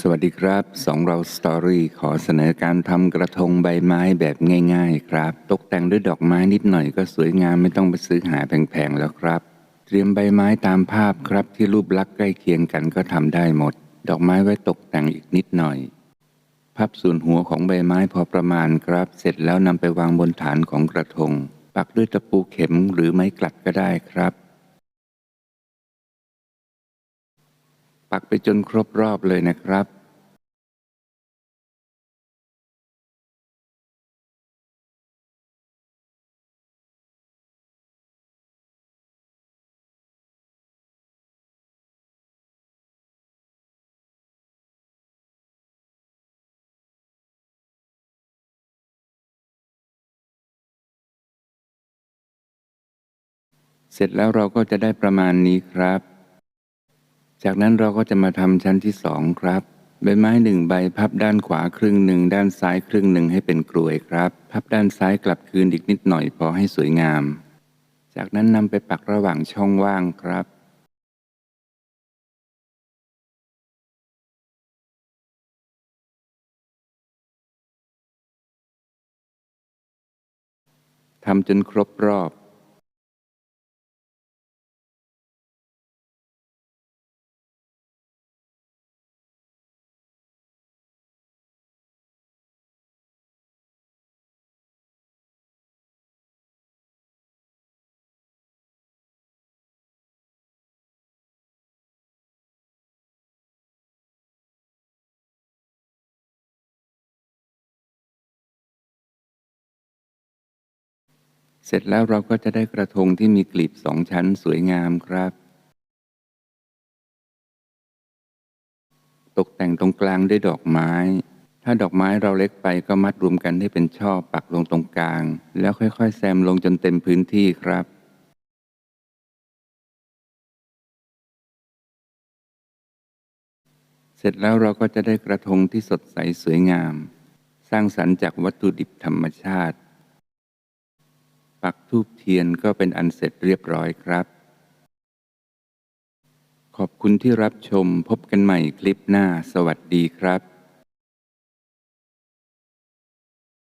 สวัสดีครับสองเราสตอรี่ขอเสนอการทำกระทงใบไม้แบบง่าย ๆ ครับ ตกแต่งด้วยดอกไม้นิดหน่อยก็สวยงามไม่ต้องไปซื้อหาแพงๆแล้วครับ เตรียมใบไม้ตามภาพครับที่รูปลักษณ์ใกล้เคียงกันก็ทำได้หมด ดอกไม้ไว้ตกแต่งอีกนิดหน่อยพับส่วนหัวของใบไม้พอประมาณครับ เสร็จแล้วนำไปวางบนฐานของกระทง ปักด้วยตะปูเข็มหรือไม้กลัดก็ได้ครับ ปักไปจนครบรอบเลยนะครับเสร็จแล้วเราก็จะได้ประมาณนี้ครับ จากนั้นเราก็จะมาทำชั้นที่สองครับใบไม้หนึ่งใบพับด้านขวาครึ่งหนึ่งด้านซ้ายครึ่งหนึ่งให้เป็นกลวยครับ พับด้านซ้ายกลับคืนอีกนิดหน่อยพอให้สวยงาม จากนั้นนำไปปักระหว่างช่องว่างครับ ทำจนครบรอบ เสร็จแล้วเราก็จะได้กระทงที่มีกลีบสองชั้นสวยงามครับ ตกแต่งตรงกลางด้วยดอกไม้ ถ้าดอกไม้เราเล็กไปก็มัดรวมกันให้เป็นช่อปักลงตรงกลาง แล้วค่อยๆ แซมลงจนเต็มพื้นที่ครับเสร็จแล้วเราก็จะได้กระทงที่สดใสสวยงาม สร้างสรรค์จากวัตถุดิบธรรมชาติ ปักทูบเทียนก็เป็นอันเสร็จเรียบร้อยครับ ขอบคุณที่รับชมพบกันใหม่คลิปหน้าสวัสดีครับ